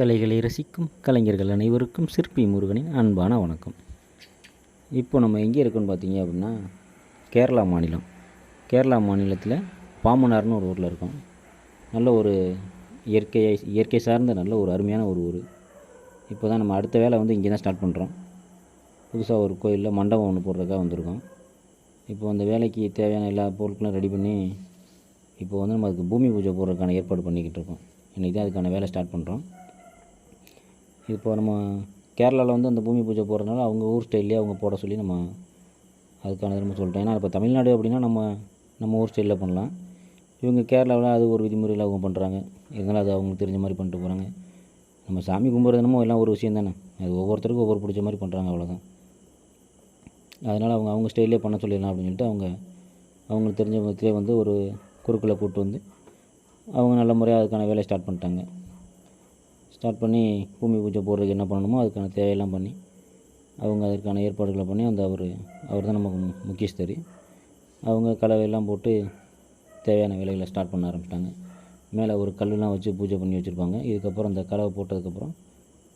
கலைகளை ரசிக்கும் கலைஞர்கள் அனைவருக்கும் சிற்பி முருகனின் அன்பான வணக்கம். இப்போ நம்ம எங்கே இருக்கோம்னு பார்த்தீங்க அப்படின்னா கேரளா மாநிலம். கேரளா மாநிலத்தில் பாமனார்னு ஒரு ஊரில் இருக்கோம். நல்ல ஒரு இயற்கையை இயற்கை சார்ந்த நல்ல ஒரு அருமையான ஒரு ஊர். இப்போ தான் நம்ம அடுத்த வேலை வந்து இங்கே தான் ஸ்டார்ட் பண்ணுறோம் புதுசாக ஒரு கோயிலில் மண்டபம் ஒன்று போடுறதுக்காக வந்திருக்கோம். இப்போ அந்த வேலைக்கு தேவையான எல்லா பொருட்களும் ரெடி பண்ணி இப்போ வந்து நம்ம அதுக்கு பூமி பூஜை போடுறதுக்கான ஏற்பாடு பண்ணிக்கிட்டு இருக்கோம். இன்றைக்கி தான் அதுக்கான வேலை ஸ்டார்ட் பண்ணுறோம் இப்போ நம்ம கேரளாவில் வந்து அந்த பூமி பூஜை போடுறதுனால அவங்க ஊர் ஸ்டைல்லே அவங்க போட சொல்லி நம்ம அதுக்கான நம்ம சொல்லிட்டோம். ஏன்னா இப்போ தமிழ்நாடு அப்படின்னா நம்ம நம்ம ஊர் ஸ்டைலில் பண்ணலாம். இவங்க கேரளாவில் அது ஒரு விதிமுறையில் அவங்க பண்ணுறாங்க இருந்தாலும் அது அவங்களுக்கு தெரிஞ்ச மாதிரி பண்ணிட்டு போகிறாங்க நம்ம சாமி கும்பிட்றது என்னமோ எல்லாம் ஒரு விஷயம் தானே. அது ஒவ்வொருத்தருக்கும் ஒவ்வொரு பிடிச்ச மாதிரி பண்ணுறாங்க அவ்வளோதான் அதனால் அவங்க அவங்க ஸ்டைல்லே பண்ண சொல்லிடலாம் அப்படின்னு சொல்லிட்டு அவங்க அவங்களுக்கு தெரிஞ்ச விதத்திலே வந்து ஒரு குறுக்களை கூப்பிட்டு வந்து அவங்க நல்ல முறையாக அதுக்கான வேலையை ஸ்டார்ட் பண்ணிட்டாங்க. ஸ்டார்ட் பண்ணி பூமி பூஜை போடுறதுக்கு என்ன பண்ணணுமோ அதுக்கான தேவையெல்லாம் பண்ணி அவங்க அதற்கான ஏற்பாடுகளை பண்ணி அந்த அவர் அவர் தான் நமக்கு மு- அவங்க கலவையெல்லாம் போட்டு தேவையான வேலைகளை ஸ்டார்ட் பண்ண ஆரம்பிச்சிட்டாங்க. மேலே ஒரு கல்லுலாம் வச்சு பூஜை பண்ணி வச்சுருப்பாங்க. இதுக்கப்புறம் அந்த கலவை போட்டதுக்கப்புறம்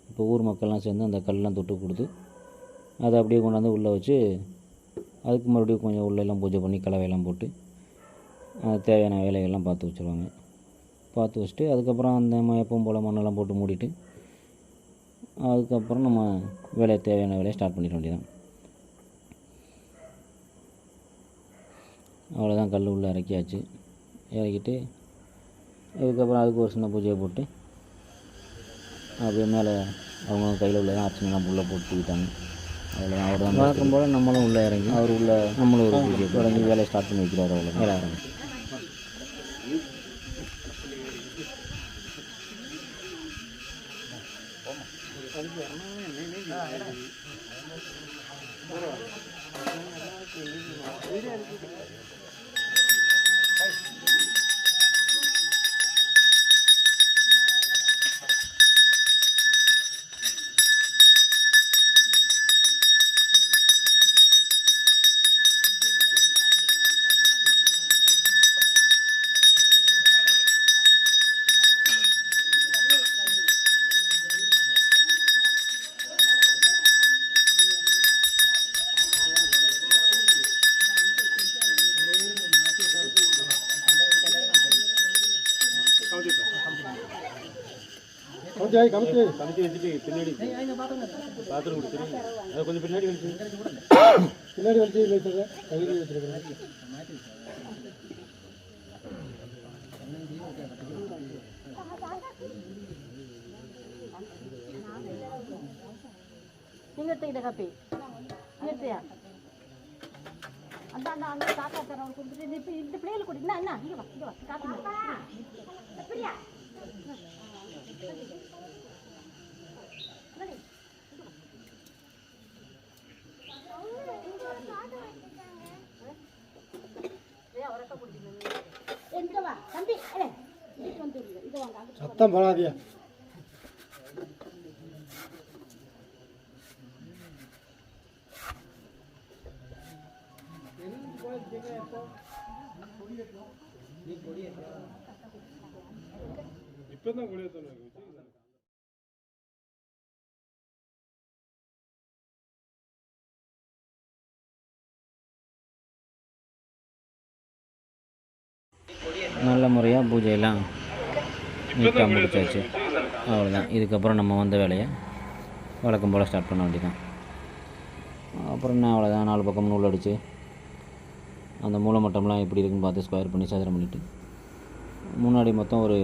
இப்போ ஊர் மக்கள்லாம் சேர்ந்து அந்த கல்லாம் தொட்டு கொடுத்து அதை அப்படியே கொண்டாந்து உள்ளே வச்சு அதுக்கு மறுபடியும் கொஞ்சம் உள்ளெல்லாம் பூஜை பண்ணி கலவையெல்லாம் போட்டு அது தேவையான வேலைகள்லாம் பார்த்து வச்சுருவாங்க. பார்த்து வச்சுட்டு அதுக்கப்புறம் அந்த எப்பவும் போல் மண்ணெல்லாம் போட்டு மூடிட்டு அதுக்கப்புறம் நம்ம வேலையை தேவையான வேலையை ஸ்டார்ட் பண்ணிட வேண்டியதான் அவ்வளோதான் கல் உள்ளே இறக்கியாச்சு. இறக்கிட்டு அதுக்கப்புறம் அதுக்கு ஒரு சின்ன பூஜையை போட்டு அப்படியே மேலே அவங்க கையில் உள்ள அர்ச்சனைலாம் உள்ளே போட்டுக்கிட்டாங்க அவ்வளோதான் அவர் தான் வழக்கம் போல் நம்மளும் உள்ளே இறங்கி அவர் உள்ள நம்மளும் ஒரு பூஜை தொடங்கி வேலையை ஸ்டார்ட் பண்ணி வைக்கிறார் அவ்வளோ வேலை ஆரம்பிச்சு. வீடியோ கமிட்டி கமிட்டி கமிட்டி வச்சுட்டு பின்னாடி பாத்திரம் கொடுத்துருங்க அதை கொஞ்சம் பின்னாடி வச்சு பின்னாடி வச்சு வச்சுருக்கேன் கையில் வச்சுருக்கேன் நீங்க எடுத்துக்கிட்ட காப்பி. நீ எடுத்தியா? அந்த அந்த அந்த தாத்தா தரவங்க கொடுத்துட்டு இந்த இப்ப இந்த பிள்ளைகளுக்கு கொடு என்ன என்ன இங்க வா இங்க வா. காப்பி. கொடு. சத்தம் போடாதியா இப்பதான் கொடியேற்றணும் நல்ல முறையாக பூஜையெல்லாம் நீட்டாக முடிச்சாச்சு. அவ்வளோதான் இதுக்கப்புறம் நம்ம வந்த வேலையை வழக்கம் போல் ஸ்டார்ட் பண்ண வேண்டியதான் அப்புறம் என்ன அவ்வளோதான் நாலு பக்கம் நூல் அடித்து அந்த மூலமட்டம்லாம் எப்படி இருக்குன்னு பார்த்து ஸ்கொயர் பண்ணி சதுரம் பண்ணிவிட்டு முன்னாடி மொத்தம் ஒரு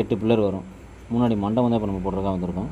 எட்டு பில்லர் வரும். முன்னாடி மண்டபம் தான் இப்போ நம்ம போடுறதுக்காக வந்திருக்கோம்.